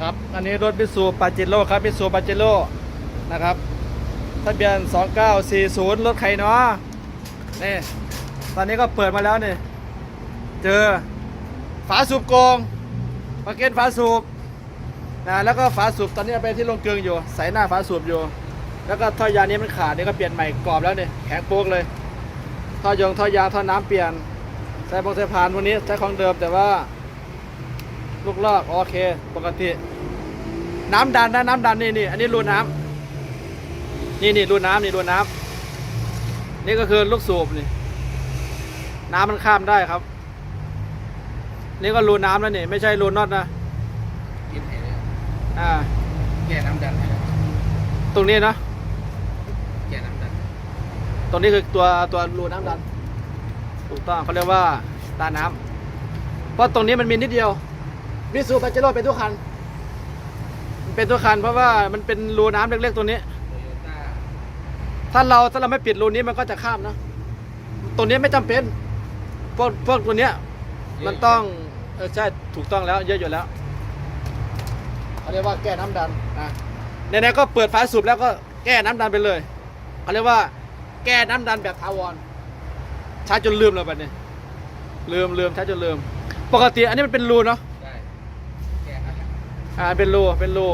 ครับ อันนี้รถมิสูปาเจโร่ครับมิสูปาเจโร่นะครับทะเบียน 2940 รถใครเนาะนี่ตอนนี้ก็เปิดมาแล้วนี่ เจอฝาสูบโกงปากเกนฝาสูบนะแล้วก็ฝาสูบตอนนี้เอาไปที่โรงกลึงอยู่ ใส่หน้าฝาสูบอยู่ แล้วก็ท่อยางนี้มันขาดนี่ก็เปลี่ยนใหม่กรอบแล้วนี่แข็งโป๊กเลยท่อยงท่อยางท่อน้ำเปลี่ยนใส่บงใส่พานพวกนี้ใช้ของเดิมแต่ว่า ลูกลอกโอเค ปกติ น้ำดันนะน้ำดันนี่นี่อันนี้รูน้ำนี่นี่รูน้ำนี่รูน้ำนี่ก็คือลูกสูบนี่ น้ำมันข้ามได้ครับ นี่ก็รูน้ำแล้วนี่ ไม่ใช่รูน็อตนะกินให้เลยอ่าแก่น้ำดันให้เลยตรงนี้นะแก่น้ำดันตรงนี้คือตัวตัวรูน้ำดันถูกต้องเขาเรียกว่าตาน้ำเพราะตรงนี้มันมีนิดเดียว มิสูปาเจโร่เป็นทุกคันมัน เป็นทุกคันเพราะว่ามันเป็นรูน้ำเล็กๆตัวนี้โตโยต้าถ้าเราถ้าเราไม่ปิดรูนี้มันก็จะข้ามนะ ตัวนี้ไม่จำเป็น พวกพวกตัวเนี้ย มันต้องเออใช่ถูกต้องแล้ว เยอะอยู่แล้วเขาเรียกว่าแก้น้ำดันนะไหนๆก็เปิดฝาสูบแล้วก็แก้น้ำดันไปเลยเขาเรียกว่าแก้น้ำดันแบบทาวรช้จนลืมเลยแบบนี้ลืมลืมช้จนลืม ปกติอันนี้มันเป็นรูเนาะ อ่าเป็นรูเป็นรู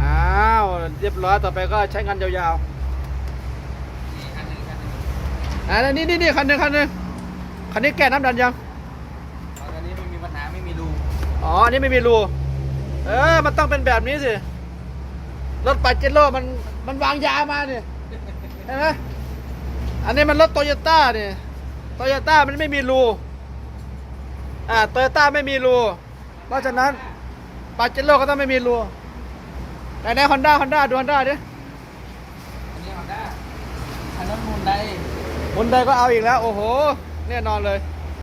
อ้าวเรียบร้อยต่อไปก็ใช้งานยาวนี่คันหนึ่งคันหนึ่งๆอ่านี่นี่นี่คันหนึงคันหนึงคันนี้แก้น้ำดันยังตอนนี้ไม่มีปัญหาไม่มีรูอ๋ออันนี้ไม่มีรูเออมันต้องเป็นแบบนี้สิรถปาเจโร่มันมันวางยามาเนี่ยเห็นไหมอันนี้มันรถโตโยต้าเนี่ยโตโยต้ามันไม่มีรูอ่าโตโยต้าไม่มีรู เพราะฉะนั้นปาเจโร่ก็ต้องไม่มีรูไหนไหนฮอนด้าฮอนด้าดูฮอนด้าดิอันนี้ฮอนด้าอันนั้นมูลไดมุนใดก็เอาอีกแล้ว โอ้โหแน่นอนเลย